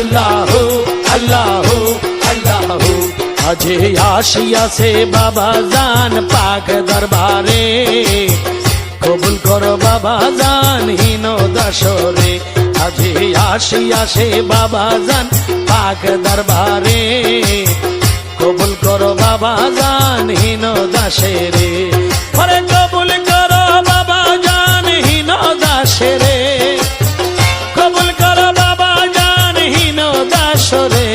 আল্লাহ আল্লাহ আল্লাহ। আজে আসিয়াছে বাবা জান পাক দরবারে। কবুল করো বাবা জান হীন দাসরে আজে আসিয়াছে বাবা জান পাক দরবারে। কবুল করো বাবা জান হীন দাসেরে দাসরে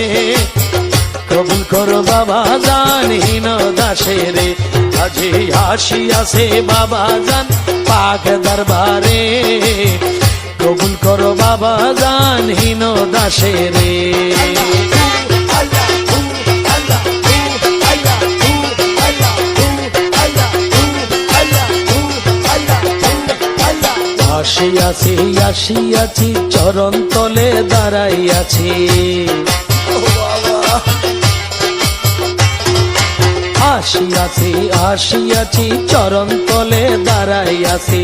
কবুল করো বাবা জান দাসেরে। আজি আসিয়াছে বাবা জান পাক দরবারে। কবুল করো বাবা জান দাসেরে। আসিয়াছি আসিয়াছি, চরণ তলে দাঁড়াইয়াছি। আসিয়াছি আসিয়াছি, চরণ তলে দাঁড়াইয়াছি।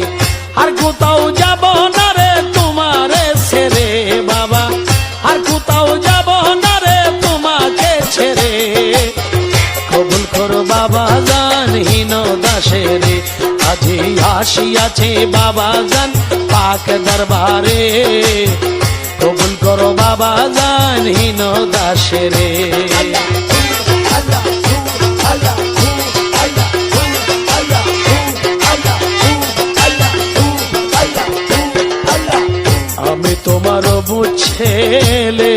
আর কোথাও যাব না রে তোমারে ছেড়ে বাবা। আর কোথাও যাব না রে তোমাকে ছেড়ে। কবুল করো বাবা জান হীন দাসেরে। আজি আসিয়াছে বাবা জান পাক দরবারে। কবুল করো বাবা জান হীন দাসেরে। আমি তোমার বুঝেলে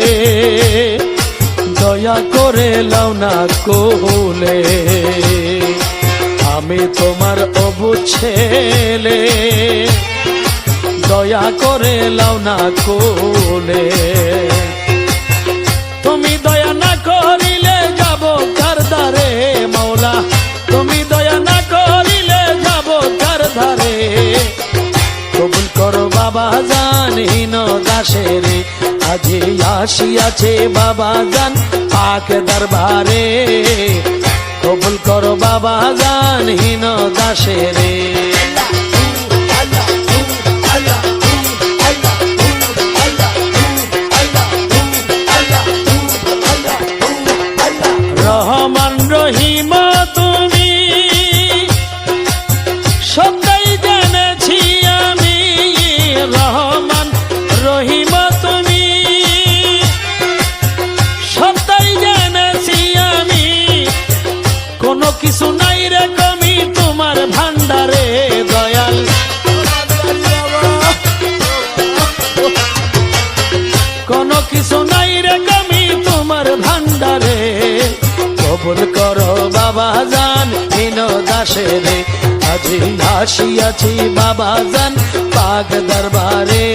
দয়া করে লাও না কোলে। আমি তোমার অবুছেলে দয়া করে লাও না কোলে। তুমি দয়া না করিলে যাব কার ধারে মৌলা তুমি দয়া না করিলে যাব কার ধারে। কবুল করো বাবা জান দাসেরে। আজি আসিয়াছে বাবা জান পাক দরবারে। কবুল করো বাবা জান হীন দাসেরে। কিছু নাই রে কমি তোমার ভান্ডারে, দয়াল। কোনো কিছু নাই রে কমি তোমার ভান্ডারে। কবুল করো বাবা জান, হীন দাসেরে আজি আসিয়াছি বাবা জান, পাক দরবারে।